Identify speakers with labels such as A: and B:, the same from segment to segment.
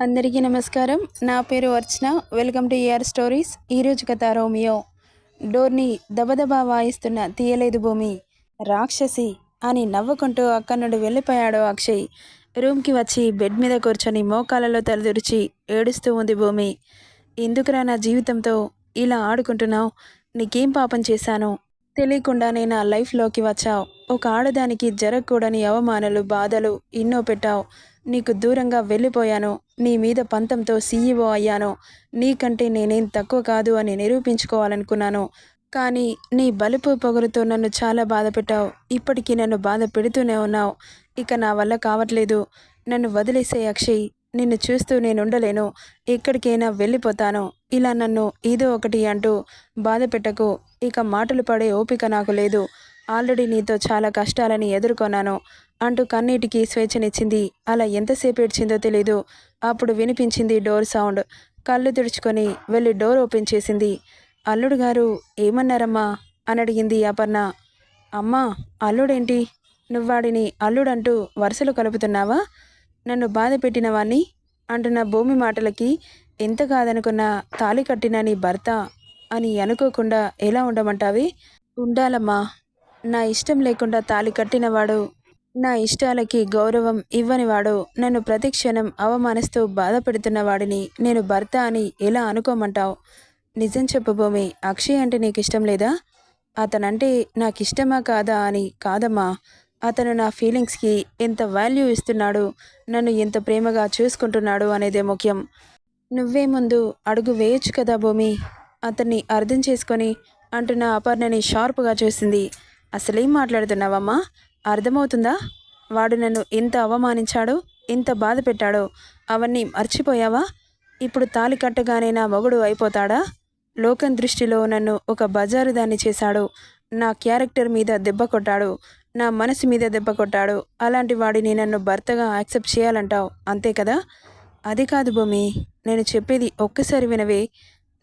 A: అందరికీ నమస్కారం. నా పేరు Archana. Welcome to AR stories. ఈరోజు కథ రోమియో. డోర్ని దబదబా వాయిస్తున్న తీయలేదు భూమి. రాక్షసి అని నవ్వుకుంటూ అక్కడి నుండి వెళ్ళిపోయాడు అక్షయ్. రూమ్కి వచ్చి బెడ్ మీద కూర్చొని మోకాలలో తలదురిచి ఏడుస్తూ ఉంది భూమి. ఎందుకురా నా జీవితంతో ఇలా ఆడుకుంటున్నావు? నీకేం పాపం చేశాను తెలియకుండానే నా లైఫ్లోకి వచ్చావు. ఒక ఆడదానికి జరగకూడని అవమానాలు బాధలు ఎన్నో పెట్టావు. నీకు దూరంగా వెళ్ళిపోయాను. నీ మీద పంతంతో సీఈఓ అయ్యాను. నీకంటే నేనేం తక్కువ కాదు అని నిరూపించుకోవాలనుకున్నాను. కానీ నీ బలుపు పొగరుతో నన్ను చాలా బాధ పెట్టావు ఇప్పటికీ నన్ను బాధ పెడుతూనే ఉన్నావు. ఇక నా వల్ల కావట్లేదు. నన్ను వదిలేసే అక్షయ్. నిన్ను చూస్తూ నేను ఉండలేను ఎక్కడికైనా వెళ్ళిపోతాను. ఇలా నన్ను ఏదో ఒకటి అంటూ బాధ పెట్టకు. ఇక మాటలు పడే ఓపిక నాకు లేదు. ఆల్రెడీ నీతో చాలా కష్టాలని ఎదుర్కొన్నాను. అంటూ కన్నీటికి స్వేచ్ఛనిచ్చింది. అలా ఎంతసేపు ఏడ్చిందో తెలీదు. అప్పుడు వినిపించింది డోర్ సౌండ్. కళ్ళు తుడుచుకొని వెళ్ళి డోర్ ఓపెన్ చేసింది. అల్లుడు గారు ఏమన్నారమ్మా? అని అడిగింది అపర్ణ. అమ్మా అల్లుడేంటి? నువ్వాడిని అల్లుడంటూ వరుసలు కలుపుతున్నావా? నన్ను బాధ పెట్టిన వాణ్ణి అంటున్న భూమి మాటలకి ఎంత కాదనుకున్నా తాళి కట్టిన నీ భర్త అని అనుకోకుండా ఎలా ఉండమంటావి? ఉండాలమ్మా. నా ఇష్టం లేకుండా తాళి కట్టినవాడు నా ఇష్టాలకి గౌరవం ఇవ్వనివాడు నన్ను ప్రతి క్షణం అవమానిస్తూ బాధపెడుతున్న వాడిని నేను భర్త అని ఎలా అనుకోమంటావు? నిజం చెప్పు భూమి అక్షయ్ అంటే నీకు ఇష్టం లేదా? అతనంటే నాకు ఇష్టమా కాదా అని కాదమ్మా. అతను నా ఫీలింగ్స్కి ఎంత వాల్యూ ఇస్తున్నాడు నన్ను ఎంత ప్రేమగా చూసుకుంటున్నాడు అనేదే ముఖ్యం. నువ్వే ముందు అడుగు వేయొచ్చు కదా భూమి? అతన్ని అర్థం చేసుకొని అంటున్న అపర్ణని షార్ప్గా చూసింది. అసలేం మాట్లాడుతున్నావమ్మా? అర్థమవుతుందా? వాడు నన్ను ఎంత అవమానించాడో ఎంత బాధ పెట్టాడో అవన్నీ మర్చిపోయావా? ఇప్పుడు తాలి కట్టగానే నా మొగుడు అయిపోతాడా? లోకం దృష్టిలో నన్ను ఒక బజారు దాన్ని చేశాడు. నా క్యారెక్టర్ మీద దెబ్బ కొట్టాడు. నా మనసు మీద దెబ్బ కొట్టాడు. అలాంటి వాడిని నన్ను భర్తగా యాక్సెప్ట్ చేయాలంటావు. అంతే కదా? అది కాదు భూమి. నేను చెప్పేది ఒక్కసారి వినవే.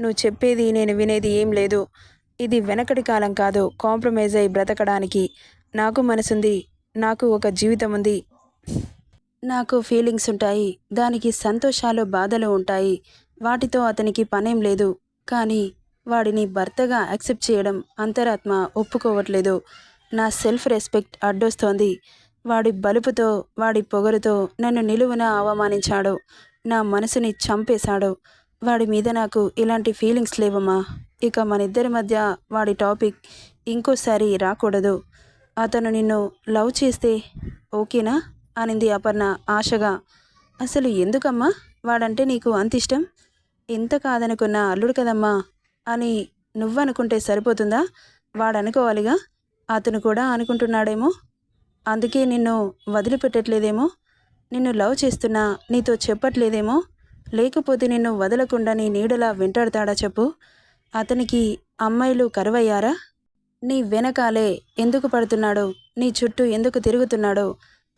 A: నువ్వు చెప్పేది నేను వినేది ఏం లేదు. ఇది వెనకటి కాలం కాదు. కాంప్రమైజ్ అయి బ్రతకడానికి. నాకు మనసుంది నాకు ఒక జీవితం ఉంది నాకు ఫీలింగ్స్ ఉంటాయి దానికి సంతోషాలు బాధలు ఉంటాయి. వాటితో అతనికి పనేం లేదు కానీ వాడిని భర్తగా యాక్సెప్ట్ చేయడం అంతరాత్మ ఒప్పుకోవట్లేదు. నా సెల్ఫ్ రెస్పెక్ట్ అడ్డొస్తోంది. వాడి బలుపుతో వాడి పొగరుతో నన్ను నిలువున అవమానించాడు. నా మనసుని చంపేశాడు. వాడి మీద నాకు ఇలాంటి ఫీలింగ్స్ లేవమ్మా. ఇక మన ఇద్దరి మధ్య వాడి టాపిక్ ఇంకోసారి రాకూడదు. అతను నిన్ను లవ్ చేస్తే ఓకేనా? అనింది అపర్ణ ఆశగా. అసలు ఎందుకమ్మా? వాడంటే నీకు అంత ఇష్టం? ఎంత కాదనుకున్న అల్లుడు కదమ్మా? అని నువ్వనుకుంటే సరిపోతుందా? వాడనుకోవాలిగా? అతను కూడా అనుకుంటున్నాడేమో? అందుకే నిన్ను వదిలిపెట్టట్లేదేమో? నిన్ను లవ్ చేస్తున్నా నీతో చెప్పట్లేదేమో? లేకపోతే నిన్ను వదలకుండా నీ నీడలా వెంటాడతాడా చెప్పు? అతనికి అమ్మాయిలు కరువయ్యారా? నీ వెనకాలే ఎందుకు పడుతున్నాడో నీ చుట్టూ ఎందుకు తిరుగుతున్నాడో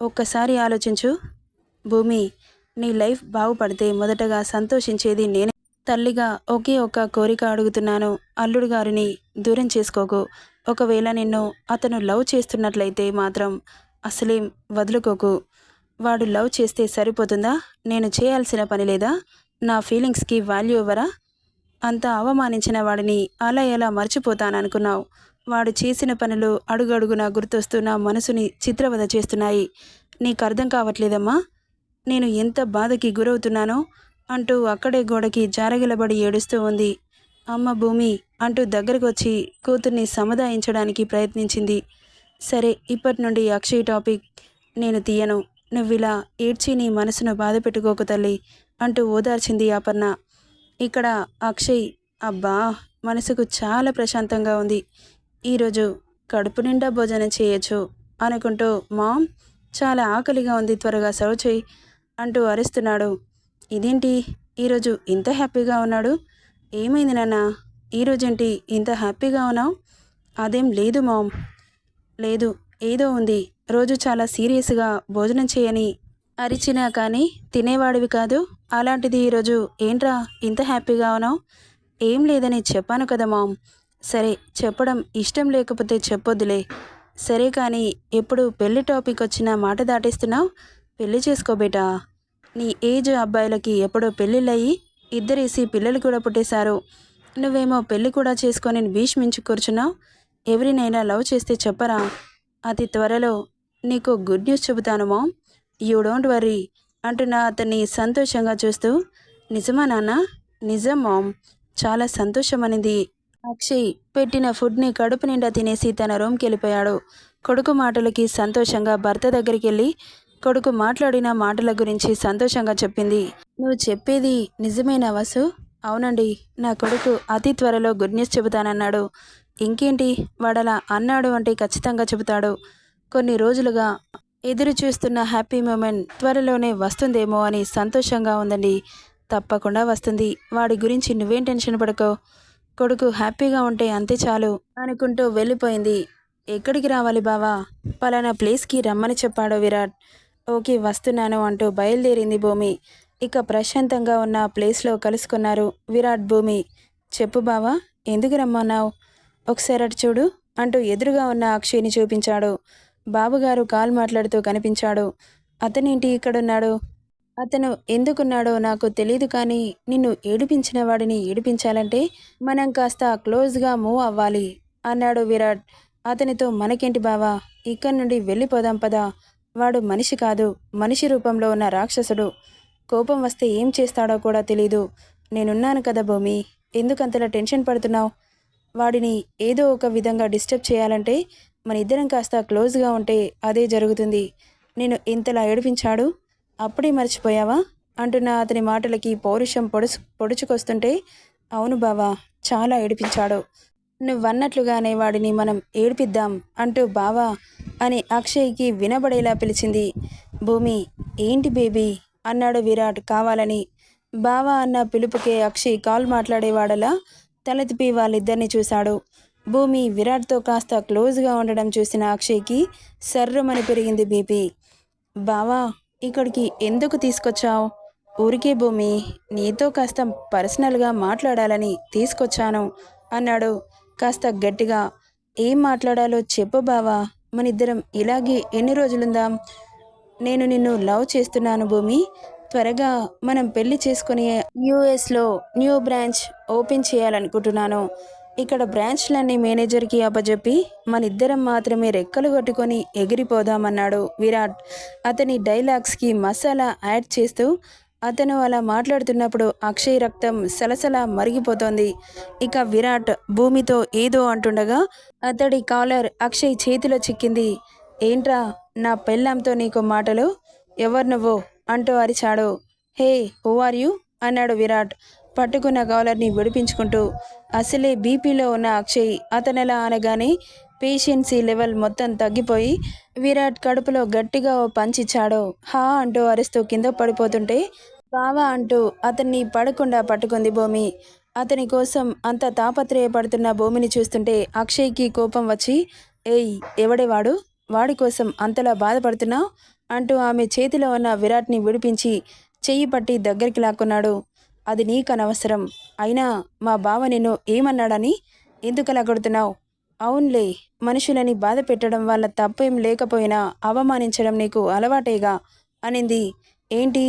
A: ఒక్కసారి ఆలోచించు. భూమి నీ లైఫ్ బాగుపడితే మొదటగా సంతోషించేది నేనే. తల్లిగా ఒకే ఒక్క కోరిక అడుగుతున్నాను. అల్లుడు గారిని దూరం చేసుకోకు. ఒకవేళ నిన్ను అతను లవ్ చేస్తున్నట్లయితే మాత్రం అసలేం వదులుకోకు. వాడు లవ్ చేస్తే సరిపోతుందా? నేను చేయాల్సిన పని లేదా? నా ఫీలింగ్స్కి వాల్యూ ఇవ్వరా? అంత అవమానించిన వాడిని అలా ఎలా మర్చిపోతాననుకున్నావు? వాడు చేసిన పనులు అడుగడుగునా గుర్తొస్తూ నా మనసుని చిత్రవద చేస్తున్నాయి. నీకు అర్థం కావట్లేదమ్మా. నేను ఎంత బాధకి గురవుతున్నానో అంటూ అక్కడే గోడకి జారగిలబడి ఏడుస్తూ ఉంది. అమ్మ భూమి అంటూ దగ్గరకు వచ్చి కూతుర్ని సముదాయించడానికి ప్రయత్నించింది. సరే ఇప్పటి నుండి అక్షయ్ టాపిక్ నేను తీయను. నువ్విలా ఏడ్చి నీ మనసును బాధ పెట్టుకోకు తల్లి అంటూ ఓదార్చింది అపర్ణ. ఇక్కడ అక్షయ్ అబ్బా మనసుకు చాలా ప్రశాంతంగా ఉంది. ఈరోజు కడుపు నిండా భోజనం చేయొచ్చు అనుకుంటూ మామ్ చాలా ఆకలిగా ఉంది త్వరగా సర్వ్ చేయి అంటూ అరుస్తున్నాడు. ఇదేంటి? ఈరోజు ఇంత హ్యాపీగా ఉన్నాడు? ఏమైంది నాన్న? ఈరోజేంటి ఇంత హ్యాపీగా ఉన్నావు? అదేం లేదు మామ్. లేదు ఏదో ఉంది. రోజు చాలా సీరియస్గా భోజనం చేయని అరిచినా కానీ తినేవాడివి కాదు. అలాంటిది ఈరోజు ఏంట్రా ఇంత హ్యాపీగా ఉన్నావు? ఏం లేదని చెప్పాను కదా మామ్. సరే చెప్పడం ఇష్టం లేకపోతే చెప్పొద్దులే. సరే కానీ ఎప్పుడు పెళ్ళి టాపిక్ వచ్చినా మాట దాటేస్తున్నావు? పెళ్ళి చేసుకోబేటా నీ ఏజ్ అబ్బాయిలకి ఎప్పుడో పెళ్ళిళ్ళయి ఇద్దరేసి పిల్లలు కూడా పుట్టేశారు. నువ్వేమో పెళ్ళి కూడా చేసుకొని భీష్మించి కూర్చున్నావు? ఎవరినైనా లవ్ చేస్తే చెప్పరా? అతి త్వరలో నీకు గుడ్ న్యూస్ చెబుతాను మామ్. యూ డోంట్ వరీ అంటున్నా అతన్ని సంతోషంగా చూస్తూ. నిజమా నాన్న? నిజం మామ్. చాలా సంతోషం అనేది అక్షయ్ పెట్టిన ఫుడ్ని కడుపు నిండా తినేసి తన రూమ్కి వెళ్ళిపోయాడు. కొడుకు మాటలకి సంతోషంగా భర్త దగ్గరికి వెళ్ళి కొడుకు మాట్లాడిన మాటల గురించి సంతోషంగా చెప్పింది. నువ్వు చెప్పేది నిజమేనా వసు? అవునండి నా కొడుకు అతి త్వరలో గుడ్ న్యూస్ చెబుతానన్నాడు. ఇంకేంటి? వాడలా అన్నాడు అంటే ఖచ్చితంగా చెబుతాడు. కొన్ని రోజులుగా ఎదురు చూస్తున్న హ్యాపీ మూమెంట్ త్వరలోనే వస్తుందేమో అని సంతోషంగా ఉందండి. తప్పకుండా వస్తుంది. వాడి గురించి నువ్వేం టెన్షన్ పడకో. కొడుకు హ్యాపీగా ఉంటే అంతే చాలు అనుకుంటూ వెళ్ళిపోయింది. ఎక్కడికి రావాలి బావా? పలానా ప్లేస్కి రమ్మని చెప్పాడు విరాట్. ఓకే వస్తున్నాను అంటూ బయలుదేరింది భూమి. ఇక ప్రశాంతంగా ఉన్న ప్లేస్లో కలుసుకున్నారు విరాట్ భూమి. చెప్పు బావా ఎందుకు రమ్మన్నావు? ఒకసారి అటు చూడు అంటూ ఎదురుగా ఉన్న అక్షయ్ని చూపించాడు. బాబుగారు కాల్ మాట్లాడుతూ కనిపించాడు. అతనేంటి ఇక్కడున్నాడు? అతను ఎందుకున్నాడో నాకు తెలియదు కానీ నిన్ను ఏడిపించిన వాడిని ఏడిపించాలంటే మనం కాస్త క్లోజ్గా మూవ్ అవ్వాలి అన్నాడు విరాట్. అతనితో మనకేంటి బావా? ఇక్కడి నుండి వెళ్ళిపోదాం పదా. వాడు మనిషి కాదు మనిషి రూపంలో ఉన్న రాక్షసుడు. కోపం వస్తే ఏం చేస్తాడో కూడా తెలీదు. నేనున్నాను కదా భూమి ఎందుకంతలా టెన్షన్ పడుతున్నావు? వాడిని ఏదో ఒక విధంగా డిస్టర్బ్ చేయాలంటే మన ఇద్దరం కాస్త క్లోజ్గా ఉంటే అదే జరుగుతుంది. నేను ఇంతలా ఏడిపించాడు? అప్పుడే మర్చిపోయావా? అంటున్న అతని మాటలకి పౌరుషం పొడుచు పొడుచుకొస్తుంటే అవును బావా చాలా ఏడిపించాడు. నువ్వన్నట్లుగానే వాడిని మనం ఏడిపిద్దాం అంటూ బావా అని అక్షయ్కి వినబడేలా పిలిచింది. భూమి ఏంటి బేబీ? అన్నాడు విరాట్ కావాలని. బావా అన్న పిలుపుకే అక్షయ్ కాల్ మాట్లాడేవాడలా తల తిప్పి వాళ్ళిద్దరిని చూశాడు. భూమి విరాట్తో కాస్త క్లోజ్గా ఉండడం చూసిన అక్షయ్కి సర్రమని పెరిగింది బీపీ బావా ఇక్కడికి ఎందుకు తీసుకొచ్చావు? ఊరికే భూమి నీతో కాస్త పర్సనల్గా మాట్లాడాలని తీసుకొచ్చాను అన్నాడు. కాస్త గట్టిగా ఏం మాట్లాడాలో చెప్పు బావా మనిద్దరం ఇలాగే ఎన్ని రోజులుందాం? నేను నిన్ను లవ్ చేస్తున్నాను భూమి త్వరగా మనం పెళ్ళి చేసుకుని యూఎస్లో న్యూ బ్రాంచ్ ఓపెన్ చేయాలనుకుంటున్నాను. ఇక్కడ బ్రాంచ్లన్నీ మేనేజర్కి అప్పజెప్పి మనిద్దరం మాత్రమే రెక్కలు కట్టుకొని ఎగిరిపోదామన్నాడు విరాట్. అతని డైలాగ్స్కి మసాలా యాడ్ చేస్తూ అతను అలా మాట్లాడుతున్నప్పుడు అక్షయ్ రక్తం సలసల మరిగిపోతోంది. ఇక విరాట్ భూమితో ఏదో అంటుండగా అతడి కాలర్ అక్షయ్ చేతిలో చిక్కింది. ఏంట్రా నా పెళ్ళంతో నీకు మాటలు? ఎవరు నువ్వు? అంటూ అరిచాడు. Hey who are you? అన్నాడు విరాట్. పట్టుకున్న కాలర్ని విడిపించుకుంటూ అసలే బీపీలో ఉన్న అక్షయ్ అతనెలా అనగానే పేషెన్సీ లెవెల్ మొత్తం తగ్గిపోయి విరాట్ కడుపులో గట్టిగా ఓ పంచిచ్చాడు హా అంటూ అరుస్తూ కింద పడిపోతుంటే బావా అంటూ అతన్ని పడకుండా పట్టుకుంది భూమి. అతని కోసం అంత తాపత్రయపడుతున్న భూమిని చూస్తుంటే అక్షయ్కి కోపం వచ్చి ఏయ్ ఎవడే వాడు? వాడి కోసం అంతలా బాధపడుతున్నావు? అంటూ ఆమె చేతిలో ఉన్న విరాట్ని విడిపించి చెయ్యి పట్టి దగ్గరికి లాక్కున్నాడు. అది నీకు అనవసరం అయినా మా బావ నిన్ను ఏమన్నాడని ఎందుకలా కొడుతున్నావు? అవునులే మనుషులని బాధ పెట్టడం వల్ల తప్పేం లేకపోయినా అవమానించడం నీకు అలవాటేగా? అనింది. ఏంటి?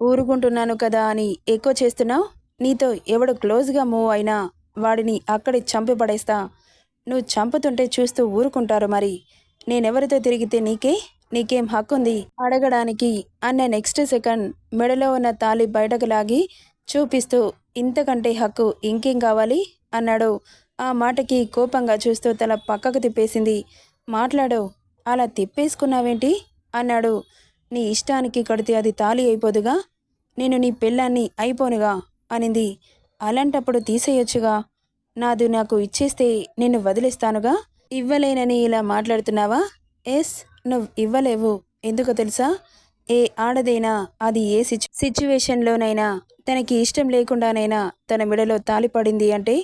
A: ఊరుకుంటున్నాను కదా అని ఎక్కువ చేస్తున్నావు? నీతో ఎవడు క్లోజ్గా మూవ్ అయినా వాడిని అక్కడి చంపి పడేస్తా. నువ్వు చంపుతుంటే చూస్తూ ఊరుకుంటారు మరి. నేనెవరితో తిరిగితే నీకే? నీకేం హక్కుంది? అడగడానికి అన్న నెక్స్ట్ సెకండ్ మెడలో ఉన్న తాళి బయటకు లాగి చూపిస్తూ ఇంతకంటే హక్కు ఇంకేం కావాలి? అన్నాడు. ఆ మాటకి కోపంగా చూస్తూ తల పక్కకు తిప్పేసింది. మాట్లాడు అలా తిప్పేసుకున్నావేంటి? అన్నాడు. నీ ఇష్టానికి కడితే అది తాళి అయిపోదుగా? నేను నీ పెళ్ళాన్ని అయిపోనుగా? అనింది. అలాంటప్పుడు తీసేయొచ్చుగా? నాది నాకు ఇచ్చేస్తే నిన్ను వదిలేస్తానుగా? ఇవ్వలేనని ఇలా మాట్లాడుతున్నావా? ఎస్ నువ్వు ఇవ్వలేవు. ఎందుకు తెలుసా? ఏ ఆడదైనా అది ఏ సిచు సిచ్యువేషన్లోనైనా తనకి ఇష్టం లేకుండానైనా తన మెడలో తాలిపడింది అంటే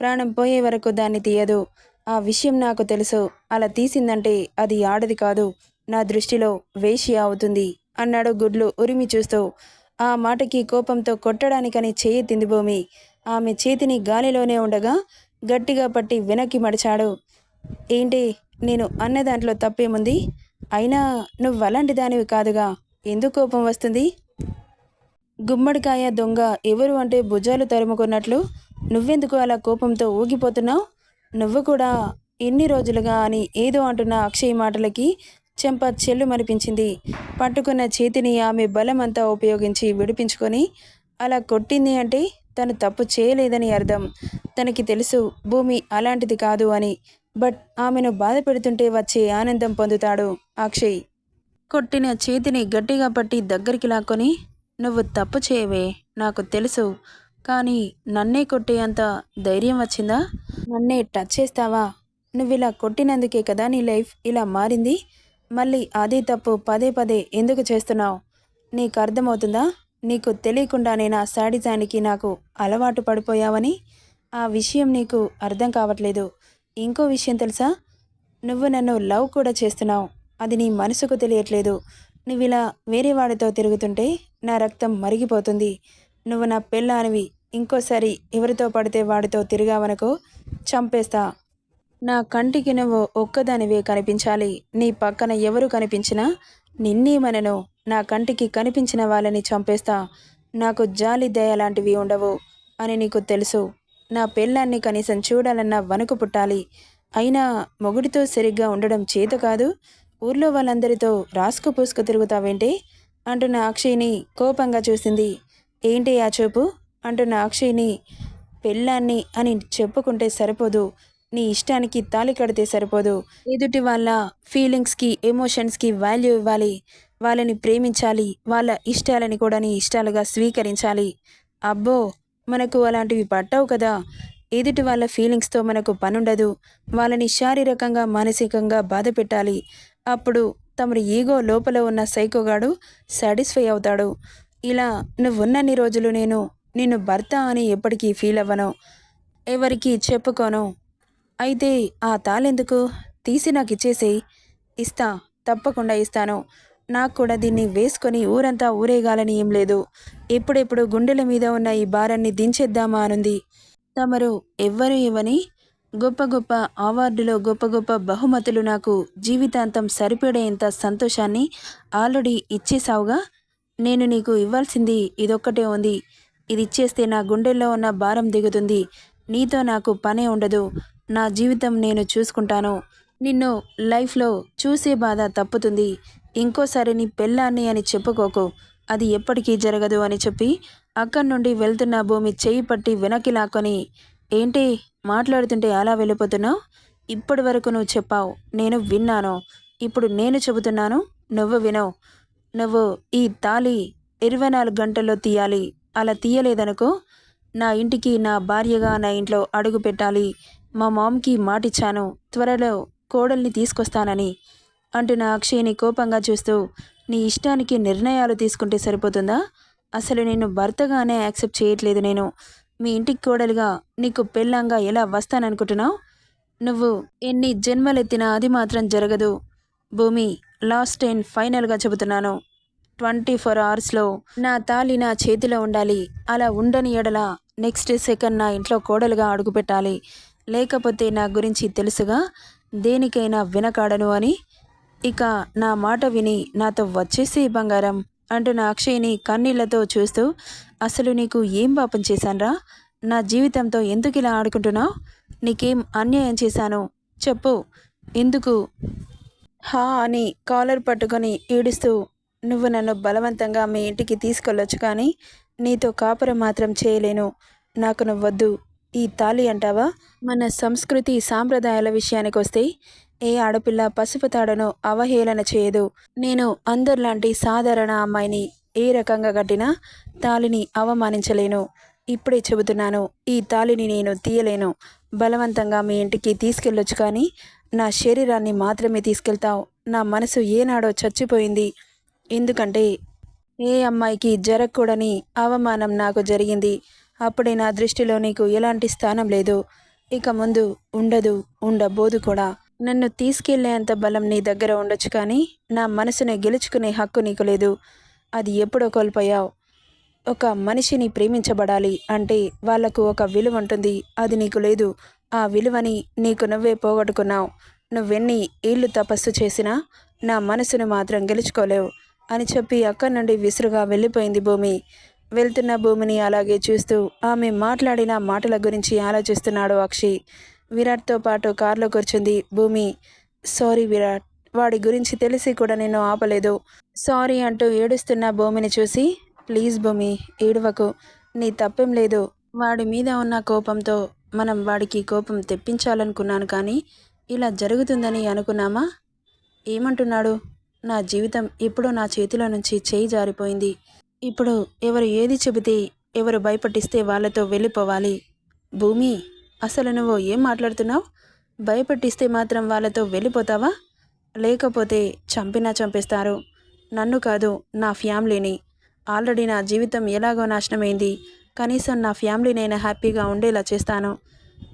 A: ప్రాణం పోయే వరకు దాన్ని తీయదు. ఆ విషయం నాకు తెలుసు. అలా తీసిందంటే అది ఆడది కాదు. నా దృష్టిలో వేషి అవుతుంది అన్నాడు గుడ్లు ఉరిమి చూస్తూ. ఆ మాటకి కోపంతో కొట్టడానికని చేయెత్తింది భూమి. ఆమె చేతిని గాలిలోనే ఉండగా గట్టిగా పట్టి వెనక్కి మడిచాడు. ఏంటి నేను అన్న దాంట్లో తప్పేముంది? అయినా నువ్వు అలాంటి దానివి కాదుగా. ఎందుకు కోపం వస్తుంది? గుమ్మడికాయ దొంగ ఎవరు అంటే భుజాలు తరుముకున్నట్లు నువ్వెందుకు అలా కోపంతో ఊగిపోతున్నావు? నువ్వు కూడా ఎన్ని రోజులుగా అని ఏదో అంటున్న అక్షయ్ మాటలకి చెంప చెల్లు మనిపించింది పట్టుకున్న చేతిని ఆమె బలమంతా ఉపయోగించి విడిపించుకొని అలా కొట్టింది అంటే తను తప్పు చేయలేదని అర్థం. తనకి తెలుసు భూమి అలాంటిది కాదు అని. బట్ ఆమెను బాధ పెడుతుంటే వచ్చే ఆనందం పొందుతాడు అక్షయ్. కొట్టిన చేతిని గట్టిగా పట్టి దగ్గరికి లాక్కొని నువ్వు తప్పు చేయవే నాకు తెలుసు కానీ నన్నే కొట్టేంత ధైర్యం వచ్చిందా? నన్నే టచ్ చేస్తావా? నువ్వు ఇలా కొట్టినందుకే కదా నీ లైఫ్ ఇలా మారింది? మళ్ళీ అదే తప్పు పదే పదే ఎందుకు చేస్తున్నావు? నీకు అర్థమవుతుందా? నీకు తెలియకుండానే నా శాడిజానికి నాకు అలవాటు పడిపోయావని? ఆ విషయం నీకు అర్థం కావట్లేదు. ఇంకో విషయం తెలుసా? నువ్వు నన్ను లవ్ కూడా చేస్తున్నావు. అది నీ మనసుకు తెలియట్లేదు. నువ్వు ఇలా వేరే వాడితో తిరుగుతుంటే నా రక్తం మరిగిపోతుంది. నువ్వు నా పెళ్ళానివి. ఇంకోసారి ఎవరితో పడితే వాడితో తిరిగావనుకో చంపేస్తా. నా కంటికి నువ్వు ఒక్కదానివే కనిపించాలి. నీ పక్కన ఎవరు కనిపించినా నిన్నీ మనను నా కంటికి కనిపించిన వాళ్ళని చంపేస్తా. నాకు జాలి దయ లాంటివి ఉండవు అని నీకు తెలుసు. నా పెళ్ళాన్ని కనీసం చూడాలన్న వణుకు పుట్టాలి. అయినా మొగుడితో సరిగ్గా ఉండడం చేత కాదు. ఊర్లో వాళ్ళందరితో రాసుకు పూసుకు తిరుగుతావేంటి? అంటున్న అక్షయ్ని కోపంగా చూసింది. ఏంటి ఆ చూపు? అంటున్న అక్షయ్ని పెళ్ళాన్ని అని చెప్పుకుంటే సరిపోదు. నీ ఇష్టానికి తాళి కడితే సరిపోదు. ఎదుటి వాళ్ళ ఫీలింగ్స్కి ఎమోషన్స్కి వాల్యూ ఇవ్వాలి. వాళ్ళని ప్రేమించాలి. వాళ్ళ ఇష్టాలని కూడా నీ ఇష్టాలుగా స్వీకరించాలి. అబ్బో! మనకు అలాంటివి పట్టవు కదా. ఎదుటి వాళ్ళ ఫీలింగ్స్తో మనకు పనుండదు. వాళ్ళని శారీరకంగా మానసికంగా బాధ పెట్టాలి అప్పుడు తమరి ఈగో లోపల ఉన్న సైకోగాడు సాటిస్ఫై అవుతాడు. ఇలా నువ్వున్నన్ని రోజులు నేను నిన్ను భర్త అని ఎప్పటికీ ఫీల్ అవ్వను. ఎవరికి చెప్పుకోను. అయితే ఆ తాళెందుకు తీసి నాకు ఇచ్చేసేయి. ఇస్తా తప్పకుండా ఇస్తాను. నాకు కూడా దీన్ని వేసుకొని ఊరంతా ఊరేగాలని ఏం లేదు. ఎప్పుడెప్పుడు గుండెల మీద ఉన్న ఈ భారాన్ని దించేద్దామా అనుంది. తమరు ఎవ్వరు ఇవ్వని గొప్ప గొప్ప అవార్డులో గొప్ప గొప్ప బహుమతులు నాకు జీవితాంతం సరిపడేంత సంతోషాన్ని ఆల్రెడీ ఇచ్చేసావుగా నేను నీకు ఇవ్వాల్సింది ఇదొక్కటే ఉంది. ఇది ఇచ్చేస్తే నా గుండెల్లో ఉన్న భారం దిగుతుంది. నీతో నాకు పనే ఉండదు. నా జీవితం నేను చూసుకుంటాను. నిన్ను లైఫ్లో చూసే బాధ తప్పుతుంది. ఇంకోసారి నీ పెళ్ళాన్ని అని చెప్పుకోకు. అది ఎప్పటికీ జరగదు అని చెప్పి అక్కడి నుండి వెళ్తున్న భూమి చేయి పట్టి వెనక్కి లాక్కొని ఏంటి? మాట్లాడుతుంటే అలా వెళ్ళిపోతున్నావు? ఇప్పటి వరకు నువ్వు చెప్పావు నేను విన్నాను. ఇప్పుడు నేను చెబుతున్నాను నువ్వు వినవు. నువ్వు ఈ తాళి ఇరవై నాలుగు గంటల్లో తీయాలి. అలా తీయలేదనుకో నా ఇంటికి నా భార్యగా నా ఇంట్లో అడుగు పెట్టాలి. మా మామ్కి మాటిచ్చాను త్వరలో కోడల్ని తీసుకొస్తానని అంటున్న అక్షయ్ని కోపంగా చూస్తూ నీ ఇష్టానికి నిర్ణయాలు తీసుకుంటే సరిపోతుందా? అసలు నేను భర్తగానే యాక్సెప్ట్ చేయట్లేదు నేను. మీ ఇంటికి కోడలుగా నీకు పెళ్ళంగా ఎలా వస్తాననుకుంటున్నావు? నువ్వు ఎన్ని జన్మలెత్తినా అది మాత్రం జరగదు. భూమి లాస్ట్ అండ్ ఫైనల్గా చెబుతున్నాను. ట్వంటీ ఫోర్ అవర్స్లో నా తాళి నా చేతిలో ఉండాలి. అలా ఉండని ఎడల నెక్స్ట్ సెకండ్ నా ఇంట్లో కోడలుగా అడుగుపెట్టాలి. లేకపోతే నా గురించి తెలుసుగా? దేనికైనా వినకాడను అని. ఇక నా మాట విని నాతో వచ్చేసి బంగారం. అంటున్న అక్షయ్ని కన్నీళ్ళతో చూస్తూ అసలు నీకు ఏం పాపం చేశానరా? నా జీవితంతో ఎందుకు ఇలా ఆడుకుంటున్నావు? నీకేం అన్యాయం చేశాను? చెప్పు. ఎందుకు? హా అని కాలర్ పట్టుకొని ఈడుస్తూ నువ్వు నన్ను బలవంతంగా మీ ఇంటికి తీసుకెళ్ళొచ్చు కానీ నీతో కాపురం మాత్రం చేయలేను. నాకు నువ్వొద్దు. ఈ తాళి అంటావా? మన సంస్కృతి సాంప్రదాయాల విషయానికి వస్తే ఏ ఆడపిల్ల పసుపు తాడను అవహేళన చేయదు. నేను అందరిలాంటి సాధారణ అమ్మాయిని ఏ రకంగా కట్టినా తాళిని అవమానించలేను. ఇప్పుడే చెబుతున్నాను ఈ తాళిని నేను తీయలేను. బలవంతంగా మీ ఇంటికి తీసుకెళ్ళొచ్చు కానీ నా శరీరాన్ని మాత్రమే తీసుకెళ్తావు. నా మనసు ఏనాడో చచ్చిపోయింది. ఎందుకంటే ఏ అమ్మాయికి జరగకూడని అవమానం నాకు జరిగింది. అప్పుడే నా దృష్టిలో నీకు ఎలాంటి స్థానం లేదు. ఇక ముందు ఉండదు ఉండబోదు కూడా. నన్ను తీసుకెళ్ళేంత బలం నీ దగ్గర ఉండొచ్చు కానీ నా మనసుని గెలుచుకునే హక్కు నీకు లేదు. అది ఎప్పుడో కోల్పోయావు. ఒక మనిషిని ప్రేమించబడాలి అంటే వాళ్ళకు ఒక విలువ ఉంటుంది అది నీకు లేదు. ఆ విలువని నీకు నువ్వే పోగొట్టుకున్నావు. నువ్వెన్ని ఏళ్ళు తపస్సు చేసినా నా మనసును మాత్రం గెలుచుకోలేవు అని చెప్పి అక్కడి నుండి విసురుగా వెళ్ళిపోయింది భూమి. వెళ్తున్న భూమిని అలాగే చూస్తూ ఆమె మాట్లాడిన మాటల గురించి ఆలోచిస్తున్నాడు అక్షయ్ విరాట్తో పాటు కారులో కూర్చుంది భూమి. సారీ విరాట్ వాడి గురించి తెలిసి కూడా నేను ఆపలేదు. సారీ అంటూ ఏడుస్తున్న భూమిని చూసి ప్లీజ్ భూమి ఏడవకు. నీ తప్పేం లేదు. వాడి మీద ఉన్న కోపంతో మనం వాడికి కోపం తెప్పించాలనుకున్నాను కానీ ఇలా జరుగుతుందని అనుకున్నామా? ఏమంటున్నాడు? నా జీవితం ఇప్పుడు నా చేతిలో నుంచి చేయి జారిపోయింది. ఇప్పుడు ఎవరు ఏది చెబితే ఎవరు భయపట్టిస్తే వాళ్ళతో వెళ్ళిపోవాలి. భూమి అసలు నువ్వు ఏం మాట్లాడుతున్నావు? భయపెట్టిస్తే మాత్రం వాళ్ళతో వెళ్ళిపోతావా? లేకపోతే చంపినా చంపేస్తారు. నన్ను కాదు నా ఫ్యామిలీని. ఆల్రెడీ నా జీవితం ఎలాగో నాశనమైంది. కనీసం నా ఫ్యామిలీనైనా హ్యాపీగా ఉండేలా చేస్తాను.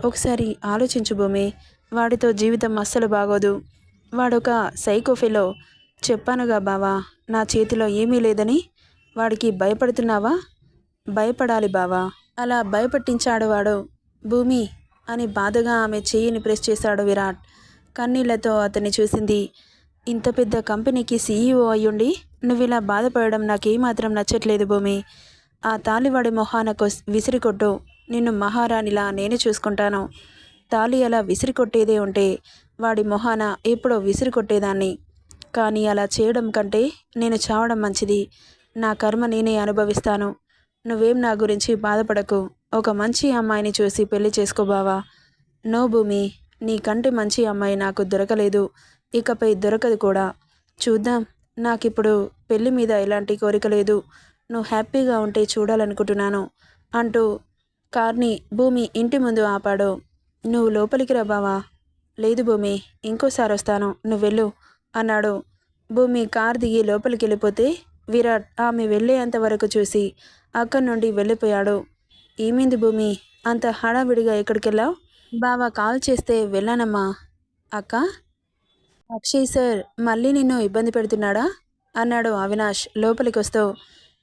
A: ఒకసారి ఆలోచించు భూమి వాడితో జీవితం అస్సలు బాగోదు. వాడొక సైకోఫెలో చెప్పానుగా బావా నా చేతిలో ఏమీ లేదని? వాడికి భయపడుతున్నావా? భయపడాలి బావా. అలా భయపట్టించాడు వాడు. భూమి అని బాధగా ఆమె చెయ్యిని ప్రెస్ చేశాడు విరాట్. కన్నీళ్ళతో అతన్ని చూసింది. ఇంత పెద్ద కంపెనీకి సీఈఓ అయ్యుండి నువ్వు ఇలా బాధపడడం నాకేమాత్రం నచ్చట్లేదు భూమి. ఆ తాలివాడి మొహానకు విసిరికొట్టు. నిన్ను మహారాణిలా నేను చూసుకుంటాను. తాలి అలా విసిరికొట్టేదే ఉంటే వాడి మొహాన ఎప్పుడో విసిరికొట్టేదాన్ని. కానీ అలా చేయడం కంటే నేను చావడం మంచిది. నా కర్మ నేనే అనుభవిస్తాను. నువ్వేం నా గురించి బాధపడకు. ఒక మంచి అమ్మాయిని చూసి పెళ్ళి చేసుకో బావా. నో భూమి నీకంటే మంచి అమ్మాయి నాకు దొరకలేదు. ఇకపై దొరకదు కూడా. చూద్దాం నాకిప్పుడు పెళ్ళి మీద ఎలాంటి కోరిక లేదు. నువ్వు హ్యాపీగా ఉంటే చూడాలనుకుంటున్నాను అంటూ కార్ని భూమి ఇంటి ముందు ఆపాడు. నువ్వు లోపలికి రా బావా. లేదు భూమి ఇంకోసారి వస్తాను. నువ్వు వెళ్ళు అన్నాడు. భూమి కార్ దిగి లోపలికి వెళ్ళిపోతే విరాట్ ఆమె వెళ్ళేంత వరకు చూసి అక్కడి నుండి వెళ్ళిపోయాడు. ఏమైంది భూమి? అంత హడావిడిగా ఎక్కడికి వెళ్ళావు బావా కాల్ చేస్తే వెళ్ళానమ్మా. అక్క? అక్షయ్ సార్ మళ్ళీ నిన్ను ఇబ్బంది పెడుతున్నాడా? అన్నాడు అవినాష్. లోపలికి వస్తావు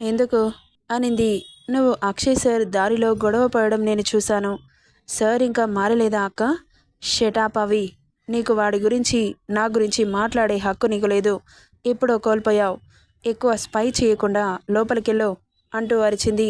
A: ఎందుకు? అనింది. నువ్వు అక్షయ్ సార్ దారిలో గొడవ పడడం నేను చూశాను. సార్ ఇంకా మారలేదా అక్క? షటాప్ అవి. నీకు వాడి గురించి నా గురించి మాట్లాడే హక్కు నీకు లేదు. ఇప్పుడు కోల్పోయావు. ఎక్కువ స్పై చేయకుండా లోపలికెళ్ళు అంటూ అరిచింది.